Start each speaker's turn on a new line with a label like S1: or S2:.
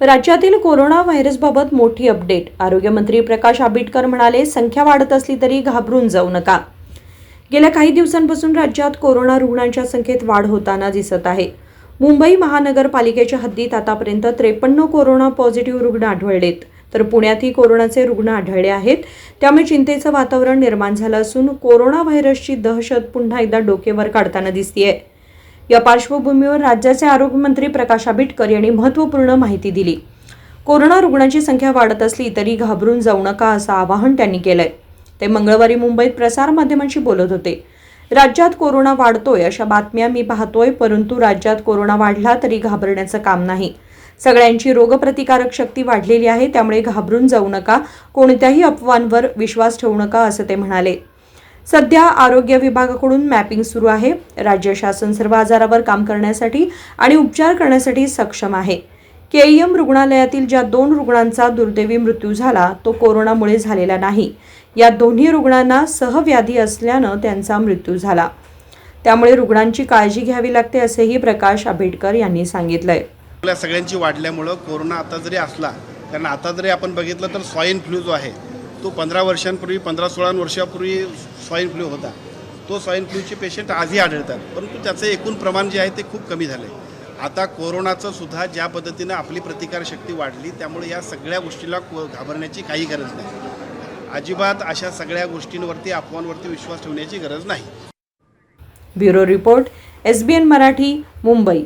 S1: राज्यातील कोरोना व्हायरसबाबत मोठी अपडेट. आरोग्यमंत्री प्रकाश आंबेडकर म्हणाले संख्या वाढत असली तरी घाबरून जाऊ नका. गेल्या काही दिवसांपासून राज्यात कोरोना रुग्णांच्या संख्येत वाढ होताना दिसत आहे. मुंबई महानगरपालिकेच्या हद्दीत आतापर्यंत त्रेपन्न कोरोना पॉझिटिव्ह रुग्ण आढळलेत. तर पुण्यातही कोरोनाचे रुग्ण आढळले आहेत. त्यामुळे चिंतेचं वातावरण निर्माण झालं असून कोरोना व्हायरसची दहशत पुन्हा एकदा डोकेवर काढताना दिसतीये. या पार्श्वभूमीवर राज्याचे आरोग्यमंत्री प्रकाश आंबेडकर यांनी महत्त्वपूर्ण माहिती दिली. कोरोना रुग्णांची संख्या वाढत असली तरी घाबरून जाऊ नका असं आवाहन त्यांनी केलंय. ते मंगळवारी मुंबईत प्रसारमाध्यमांशी बोलत होते. राज्यात कोरोना वाढतोय अशा बातम्या मी पाहतोय परंतु राज्यात कोरोना वाढला तरी घाबरण्याचं काम नाही. सगळ्यांची रोगप्रतिकारक शक्ती वाढलेली आहे त्यामुळे घाबरून जाऊ नका. कोणत्याही अफवांवर विश्वास ठेवू नका असं ते म्हणाले. सध्या आरोग्य विभागाकडून मॅपिंग सुरू आहे. राज्य शासन सर्व आजारावर काम करण्यासाठी आणि उपचार करण्यासाठी सक्षम आहे. केईएम रुग्णालयातील ज्या दोन रुग्णांचा दुर्दैवी मृत्यू झाला तो कोरोनामुळे झालेला नाही. या दोन्ही रुग्णांना सहव्याधी असल्यानं त्यांचा मृत्यू झाला. त्यामुळे रुग्णांची काळजी घ्यावी लागते असेही प्रकाश आंबेडकर यांनी सांगितलंय.
S2: आपल्या सगळ्यांची वाढल्यामुळं कोरोना आता जरी असला कारण आता जरी आपण बघितलं तर स्वाईन फ्लू जो आहे. तो पंधरा वर्षांपूर्वी पंधरा सोळा वर्षापूर्वी स्वाईन फ्लू होता. तो स्वाईन फ्लूचे पेशंट आजही आढळतात. परंतु त्याचं एकूण प्रमाण जे आहे ते खूप कमी झालं आहे आता कोरोनाचं सुद्धा ज्या पद्धतीनं आपली प्रतिकारशक्ती वाढली त्यामुळे या सगळ्या गोष्टीला को- घाबरण्याची काही गरज नाही. अजिबात अशा सगळ्या गोष्टींवरती अफवांवरती विश्वास ठेवण्याची गरज नाही.
S1: Bureau report SBN Marathi Mumbai.